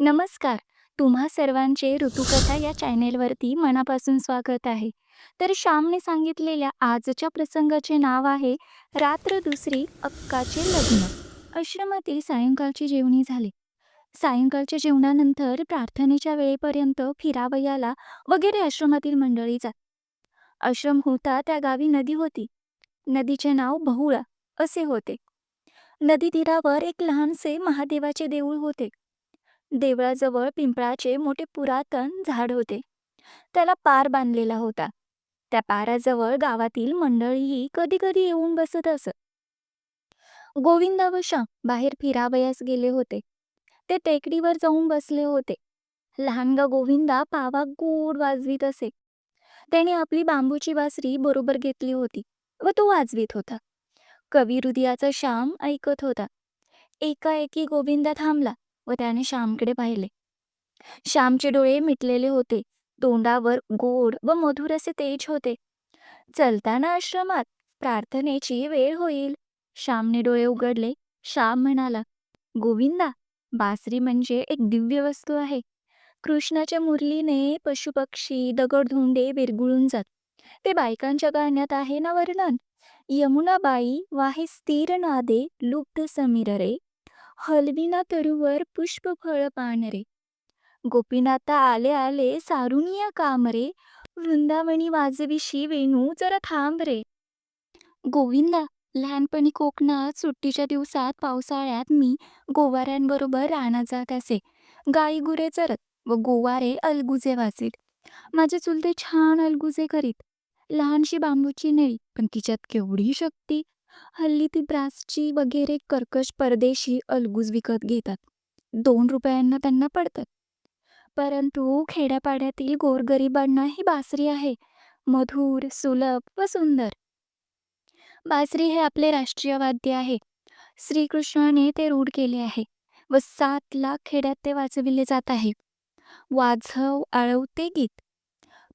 नमस्कार. तुम्हा सर्वांचे ऋतुकथा या चॅनेलवरती मनापासून स्वागत आहे. तर श्यामने सांगितलेल्या आजच्या प्रसंगाचे नाव आहे रात्र दुसरी अक्काचे लग्न. आश्रमातील सायंकाळची जेवणी झाली. सायंकाळच्या जेवणानंतर प्रार्थनेच्या वेळेपर्यंत फिरावयाला वगैरे आश्रमातील मंडळी जात. आश्रम होता त्या गावी नदी होती. नदीचे नाव बहुळा असे होते. नदी तीरावर एक लहानसे महादेवाचे देऊळ होते. देवळाजवळ पिंपळाचे मोठे पुरातन झाड होते. त्याला पार बांधलेला होता. त्या पाराजवळ गावातील मंडळीही कधी कधी येऊन बसत असत. गोविंदा व श्याम बाहेर फिरावयास गेले होते. ते टेकडीवर जाऊन बसले होते. लहानगा गोविंदा पावा गोड वाजवीत असे. त्याने आपली बांबूची बासरी बरोबर घेतली होती व तो वाजवीत होता. कवी हृदयाचा श्याम ऐकत होता. एकाएकी गोविंदा थांबला व त्याने श्यामकडे पाहिले. श्यामचे डोळे मिटलेले होते. तोंडावर गोड व मधुर असे तेज होते. चलताना आश्रमात प्रार्थनेची वेळ होईल. श्यामने डोळे उघडले. श्याम म्हणाला, गोविंदा, बासरी म्हणजे एक दिव्य वस्तू आहे. कृष्णाच्या मुरलीने पशुपक्षी, दगडधोंडे विरगुळून जात. ते बायकांच्या गाण्यात आहे ना वर्णन. यमुनाबाई वाहे स्थिर नादे लुब्ध समीर रे हलविना तरुवर पुष्प फळ पान रे गोपीनाथा आले आले सारुनिया काम रे वृंदावनी वाजविशी वेणू जरा थांब रे गोविंदा लहानपणी कोकणात सुट्टीच्या दिवसात पावसाळ्यात मी गोवाऱ्यांबरोबर रानात जात असे. गाई गुरे चरत व गोवारे अलगुजे वाचीत माझे चुलते छान अलगुजे करीत. लहानशी बांबूची नळी पण तिच्यात केवढी शक्ती. हल्ली ती ब्रासची वगैरे कर्कश परदेशी अलगूज विकत घेतात. दोन रुपयांना त्यांना पडतात. परंतु खेड्यापाड्यातील गोरगरिबांना ही बासरी आहे. मधुर सुलभ व सुंदर. बासरी हे आपले राष्ट्रीय वाद्य आहे. श्रीकृष्णाने ते रूढ केले आहे व सात लाख खेड्यात ते वाजविले जात आहे. वाजव आळवते गीत.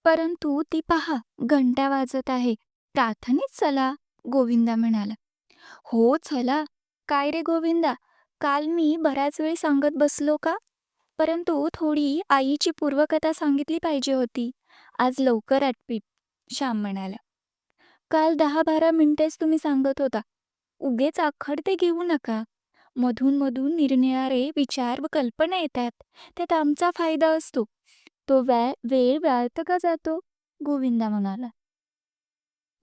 परंतु ती पहा घंटा वाजत आहे. प्रार्थनेत चला. गोविंदा म्हणाला. हो चला. काय रे गोविंदा? काल मी बराच वेळ सांगत बसलो का? परंतु थोडी आईची पूर्वकथा सांगितली पाहिजे होती. आज लवकर आटपी श्याम म्हणाला. काल दहा बारा मिनिटेच तुम्ही सांगत होता. उगेच आखडते घेऊ नका. मधून मधून निरनिराळे विचार व कल्पना येतात. त्यात आमचा फायदा असतो. तो वेळ वेळ व्यर्थ का जातो? गोविंदा म्हणाला.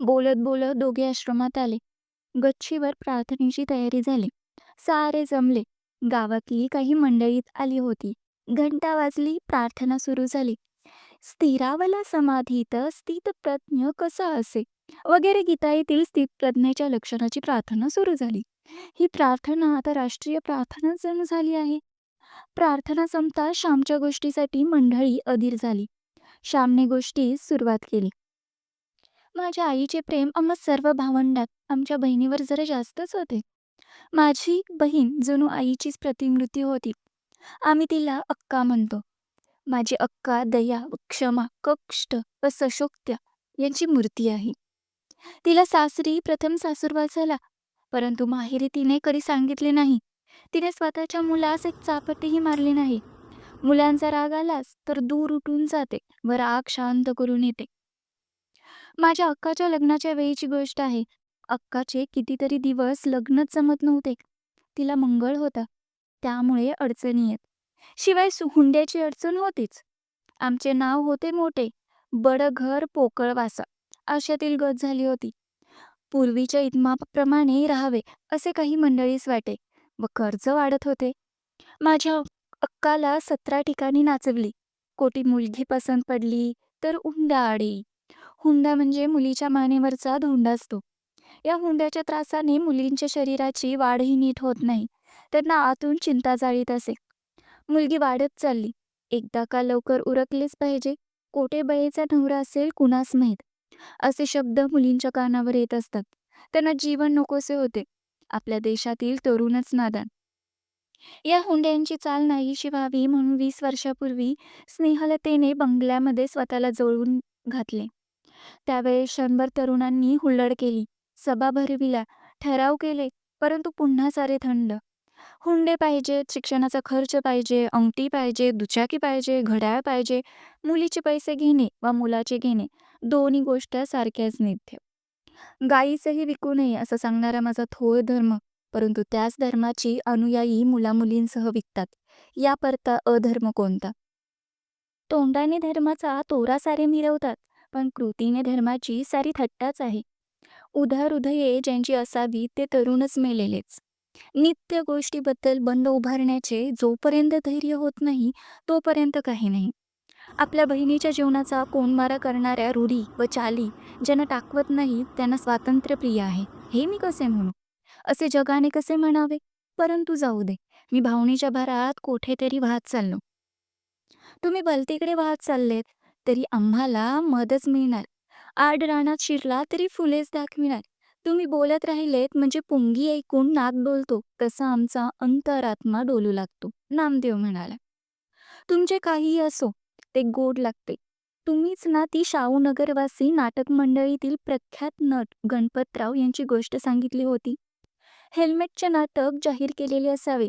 बोलत बोलत दोघे आश्रमात आले. गच्चीवर प्रार्थनेची तयारी झाली. सारे जमले. गावातली काही मंडळीत आली होती. घंटा वाजली प्रार्थना सुरू झाली. स्थिरावला समाधीत स्थित प्रज्ञ कसा असे? वगैरे गीता स्थित प्रज्ञेच्या लक्षणाची प्रार्थना सुरू झाली. ही प्रार्थना आता राष्ट्रीय प्रार्थना जण झाली आहे. प्रार्थना संपता श्यामच्या गोष्टीसाठी मंडळी अधीर झाली. श्यामने गोष्टी सुरुवात केली. माझ्या आईचे प्रेम आम्हा सर्व भावंडात आमच्या बहिणीवर जरा जास्तच होते. माझी बहीण जणू आईचीच प्रतिमृती होती. आम्ही तिला अक्का म्हणतो. माझी अक्का दया क्षमा कष्ट व सशोक्त्या यांची मूर्ती आहे. तिला सासरी प्रथम सासूरवास झाला परंतु माहेरी तिने कधी सांगितले नाही. तिने स्वतःच्या मुलास एक चापटीही मारली नाही. मुलांचा राग आलास तर दूर उठून जाते व राग शांत करून येते. माझ्या अक्काच्या लग्नाच्या वेळीची गोष्ट आहे. अक्काचे कितीतरी दिवस लग्नच जमत नव्हते. तिला मंगळ होता. त्यामुळे अडचणी येत. शिवाय हुंड्याची अडचण होतीच. आमचे नाव होते मोठे. बड घर आशातील गत झाली होती. पूर्वीच्या इतमाप्रमाणे राहावे असे काही मंडळीस वाटे व कर्ज वाढत होते. माझ्या अक्काला सतरा ठिकाणी नाचवली. कोटी मुलगी पसंत पडली तर उंडा आडी. हुंडा म्हणजे मुलीच्या मानेवरचा धोंडा असतो. या हुंड्याच्या त्रासाने मुलींच्या शरीराची वाढही नीट होत नाही. त्यांना आतून चिंता जाळीत असे. मुलगी वाढत चालली. एकदा का लवकर उरकलेच पाहिजे. कोठे बळेचा नवरा असेल कुणास माहीत? असे शब्द मुलींच्या कानावर येत असतात. त्यांना जीवन नकोसे होते. आपल्या देशातील तरुणच नादान. या हुंड्यांची चाल नाहीशी व्हावी म्हणून वीस वर्षापूर्वी स्नेहलतेने बंगल्यामध्ये स्वतःला जळून घातले. त्यावेळी शंभर तरुणांनी हुल्लड केली सभा भरविला ठराव केले परंतु पुन्हा सारे थंड हुंडे पाहिजेत, शिक्षणाचा खर्च पाहिजे, अंगठी पाहिजे, दुचाकी पाहिजे, घड्याळ पाहिजे. मुलीचे पैसे घेणे वा मुलाचे घेणे दोन्ही गोष्ट सारख्याच नित्य. गायीचंही विकू नये असं सांगणारा माझा थोर धर्म, परंतु त्याच धर्माची अनुयायी मुलामुलींसह विकतात. याकरता अधर्म कोणता? तोंडाने धर्माचा तोरा सारे मिरवतात, पण कृतीने धर्माची सारी थट्टाच आहे. उदार हृदये ज्यांची असावी ते तरुणच मेलेलेच. नित्य गोष्टीबद्दल बंद उभारण्याचे जोपर्यंत धैर्य होत नाही तोपर्यंत काही नाही. आपल्या बहिणीच्या जीवनाचा कोंडमारा करणाऱ्या रूढी व चाली ज्यांना टाकवत नाही त्यांना स्वातंत्र्यप्रिय आहे हे मी कसे म्हणू? असे जगाने कसे म्हणावे? परंतु जाऊ दे. मी भावनेच्या भारात कोठेतरी वाहत चाललो. तुम्ही भलतीकडे वाहत चाललेत तरी आम्हाला मदच मिळणार. आड रानात शिरला तरी फुलेच दाखविणार. तुम्ही बोलत राहिलेत म्हणजे पुंगी ऐकून नाक डोलतो तसा आमचा अंतरात्मा डोलू लागतो. नामदेव म्हणाला. तुमचे काहीही असो ते गोड लागते. तुम्हीच ना ती शाहूनगरवासी नाटक मंडळीतील प्रख्यात नट गणपतराव यांची गोष्ट सांगितली होती. हेल्मेटचे नाटक जाहीर केलेले असावे,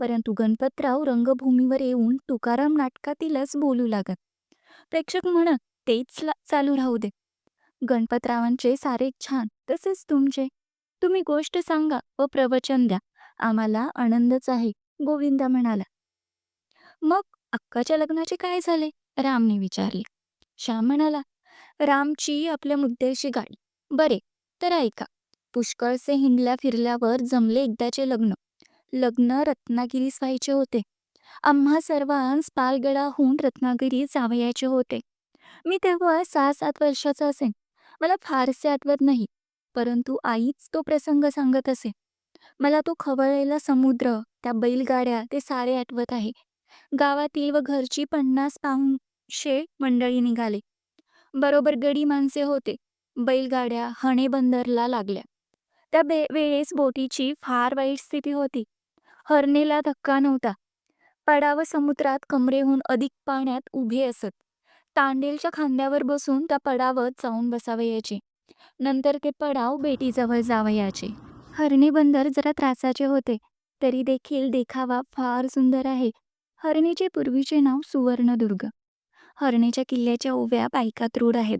परंतु गणपतराव रंगभूमीवर येऊन तुकाराम नाटकातीलच बोलू लागत. प्रेक्षक म्हणत तेच चालू राहू दे. गणपतरावांचे सारे छान, तसेच तुमचे. तुम्ही गोष्ट सांगा व प्रवचन द्या. आम्हाला आनंदच आहे, गोविंदा म्हणाला. मग अक्काच्या लग्नाचे काय झाले? रामने विचारले. श्याम म्हणाला, रामची आपल्या मुद्द्याशी गाडी. बरे, तर ऐका. पुष्कळसे हिंडल्या फिरल्यावर जमले एकदाचे लग्न. लग्न रत्नागिरीस व्हायचे होते. आम्हा सर्वांस पालगडाहून रत्नागिरी जावयाचे होते. मी तेव्हा सहा सात वर्षाचा असेन. मला फारसे आठवत नाही, परंतु आईच तो प्रसंग सांगत असे. मला तो खवळलेला समुद्र, त्या बैलगाड्या ते सारे आठवत आहे. गावातील व घरची पन्नास पाचशे मंडळी निघाले. बरोबर गडी माणसे होते. बैलगाड्या हणे बंदरला लागल्या. त्या बे वेळेस बोटीची फार वाईट स्थिती होती. हरणेला धक्का नव्हता. पडाव समुद्रात कमरेहून अधिक पाण्यात उभे असत. तांडेलच्या खांद्यावर बसून त्या पडावत जाऊन बसावयाचे. नंतर ते पडाव बेटीजवळ जावयाचे. हरणे बंदर जरा त्रासाचे होते, तरी देखील देखावा फार सुंदर आहे. हरणीचे पूर्वीचे नाव सुवर्णदुर्ग. हरणीच्या किल्ल्याच्या ओव्या बायका रूढ आहेत.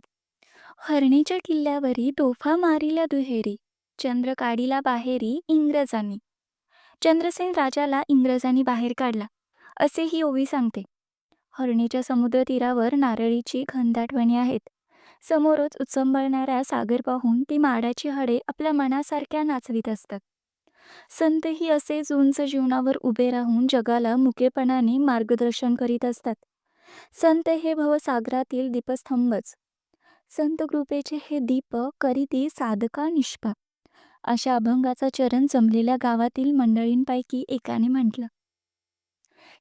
हरणीच्या किल्ल्यावरी तोफा मारिल्या दुहेरी, चंद्र काढिला बाहेरी इंग्रजांनी. चंद्रसेन राजाला इंग्रजांनी बाहेर काढला, असे ही ओवी सांगते. हरणीच्या समुद्रतीरावर नारळीची घनदाटवणी आहेत. समोरच उचंबळणारा सागर पाहून ती माडाची हाडे आपल्या मनासारख्या नाचवीत असतात. संतही असेच उंच जीवनावर उभे राहून जगाला मुकेपणाने मार्गदर्शन करीत असतात. संत हे भवसागरातील दीपस्तंभच. संत कृपेचे हे दीप करीती साधका निष्पा. अशा अभंगाचा चरण जमलेल्या गावातील मंडळींपैकी एकाने म्हटलं.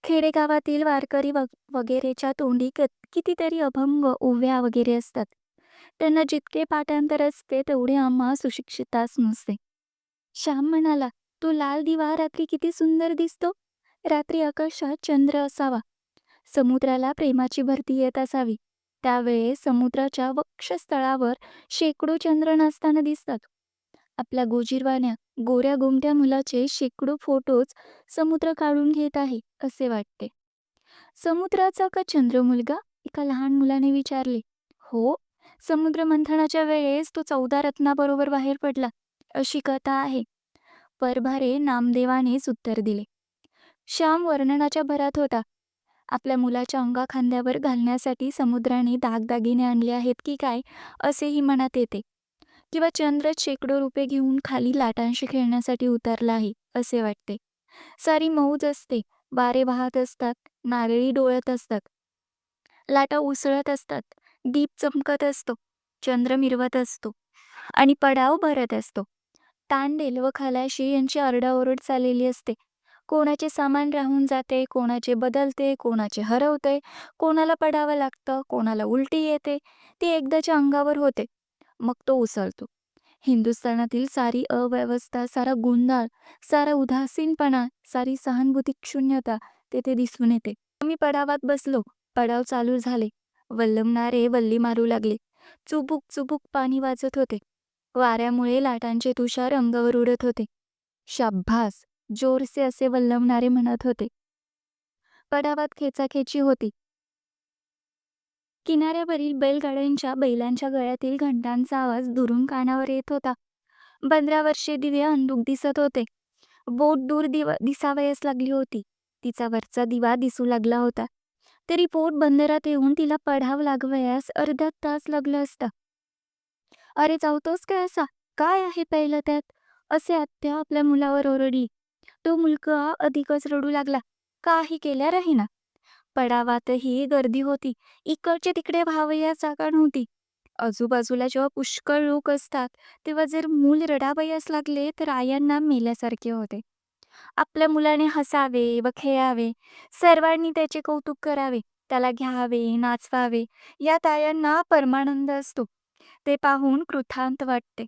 खेडेगावातील वारकरी वगैरेच्या तोंडी कितीतरी अभंग, ओव्या वगैरे असतात. त्यांना जितके पाठांतर असते तेवढे आम्हा सुशिक्षितास नसते. श्याम म्हणाला, तो लाल दिवा रात्री किती सुंदर दिसतो. रात्री आकाशात चंद्र असावा. समुद्राला प्रेमाची भरती येत असावी. त्यावेळेस समुद्राच्या वक्षस्थळावर शेकडो चंद्र नाचताना दिसतात. आपल्या गोजीरवाण्या गोऱ्या गोमट्या मुलाचे शेकडो फोटोज समुद्र काढून घेत आहे असे वाटते. समुद्राचा का चंद्र मुलगा? एका लहान मुलाने विचारले. हो, समुद्र मंथनाच्या वेळेस तो चौदा रत्नाबरोबर बाहेर पडला, अशी कथा आहे. परभारे नामदेवानेच उत्तर दिले. श्याम वर्णनाच्या भरात होता. आपल्या मुलाच्या अंगाखांद्यावर घालण्यासाठी समुद्राने दागदागिने आणले आहेत की काय असेही मनात येते. किंवा चंद्र शेकडो रुपये घेऊन खाली लाटांशी खेळण्यासाठी उतरला आहे असे वाटते. सारी मौज असते. वारे वाहत असतात, नारळी डोळत असतात. लाटा उसळत असतात. दीप चमकत असतो. चंद्र मिरवत असतो. आणि पडाव भरत असतो. तांडेल व खलाशी यांची आरडाओरड चाललेली असते. कोणाचे सामान राहून जाते, कोणाचे बदलते, कोणाचे हरवते, कोणाला पडावं लागतं, कोणाला उलटी येते. ती एकदाच्या अंगावर होते. मग तो उसळतो. हिंदुस्थानातील सारी अव्यवस्था, सारा गोंधळ, सारा उदासीनपणा, सारी सहानुभूती शून्यता तेथे दिसून येते. आम्ही पडावात बसलो. पडाव चालू झाले. वल्लमणारे वल्ली मारू लागले. चुबुक चुबुक पाणी वाजत होते. वाऱ्यामुळे लाटांचे तुषार अंगावर उडत होते. शाब्भास जोरसे असे वल्लवणारे म्हणत होते पडावात खेचाखेची होती किनाऱ्यावरील बैलगाड्यांच्या बैलांच्या गळ्यातील घंटांचा आवाज दुरून कानावर येत होता. पंधरावर्षे दिवे अंदूक दिसत होते. बोट दूर दिवा दिसावयास लागली होती. तिचा वरचा दिवा दिसू लागला होता. तरी पोट बंदरात येऊन तिला पढाव लागवयास अर्धा तास लागला असता. अरे जाऊतोस काय असा? काय आहे पहिलं त्यात? असे आत्या आपल्या मुलावर ओरडली. तो मुलगा अधिकच रडू लागला. काही केल्या राहीना. पडावातही गर्दी होती. इकडचे तिकडे व्हावयास जागा नव्हती. आजूबाजूला जेव्हा पुष्कळ लोक असतात तेव्हा जर मूल रडावयास लागले तर आयांना मेल्यासारखे होते. आपल्या मुलाने हसावे व खेळावे. सर्वांनी त्याचे कौतुक करावे. त्याला घ्यावे नाचवावे. यात आयांना परमानंद असतो. ते पाहून कृथांत वाटते.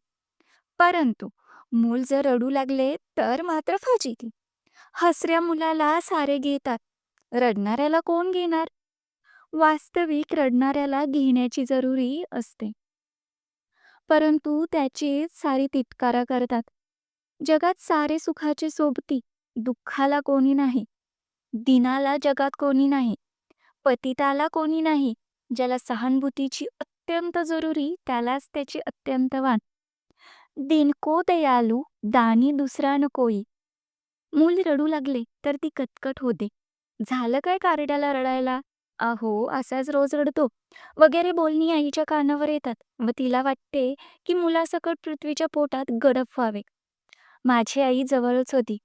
परंतु मूल जर रडू लागले तर मात्र फजिती. हसऱ्या मुलाला सारे घेतात. रडणाऱ्याला कोण घेणार? वास्तविक रडणाऱ्याला घेण्याची जरुरी असते. परंतु त्याची सारी तिटकारा करतात. जगात सारे सुखाचे सोबती दुःखाला कोणी नाही. दिनाला जगात कोणी नाही. पतिताला कोणी नाही. ज्याला सहानुभूतीची अत्यंत जरुरी त्यालाच त्याची अत्यंत वाण दिनको दयालू दानी दुसरा नकोई मूल रडू लागले तर ती कटकट होते. झालं काय कारड्याला रडायला? अहो असाच रोज रडतो. वगैरे बोलणी आईच्या कानावर येतात. व तिला वाटते की मुलासकट पृथ्वीच्या पोटात गडप व्हावे. माझी आई जवळच होती.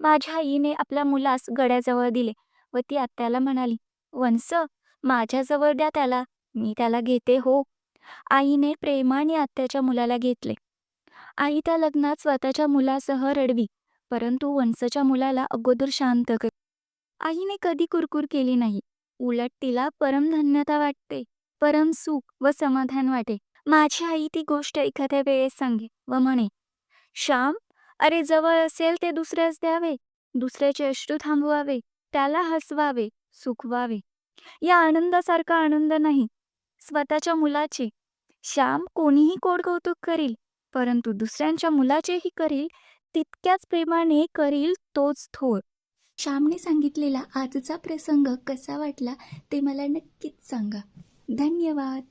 माझ्या आईने आपल्या मुलास गड्याजवळ दिले व ती आत्याला म्हणाली वंस माझ्याजवळ द्या त्याला. मी त्याला घेते हो. आईने प्रेमाने आत्याच्या मुलाला घेतले. आई त्या लग्नात स्वतःच्या मुलासह रडवी परंतु वंसच्या मुलाला अगोदर शांत कर आईने कधी कुरकुर केली नाही. उलट तिला परमधन्यता वाटते परम सुख व समाधान वाटे. माझी आई ती गोष्ट एखाद्या वेळेस सांगे व म्हणे श्याम अरे जवळ असेल ते दुसऱ्यास द्यावे. दुसऱ्याचे अश्रू थांबवावे त्याला हसवावे सुखवावे. या आनंदासारखा आनंद नाही. स्वतःच्या मुलाचे. श्याम कोणीही कोड कौतुक करील परंतु दुसऱ्यांच्या मुलाचेही करील तितक्याच प्रेमाने करील तोच थोर. श्यामने सांगितलेला आजचा प्रसंग कसा वाटला ते मला नक्कीच सांगा. धन्यवाद.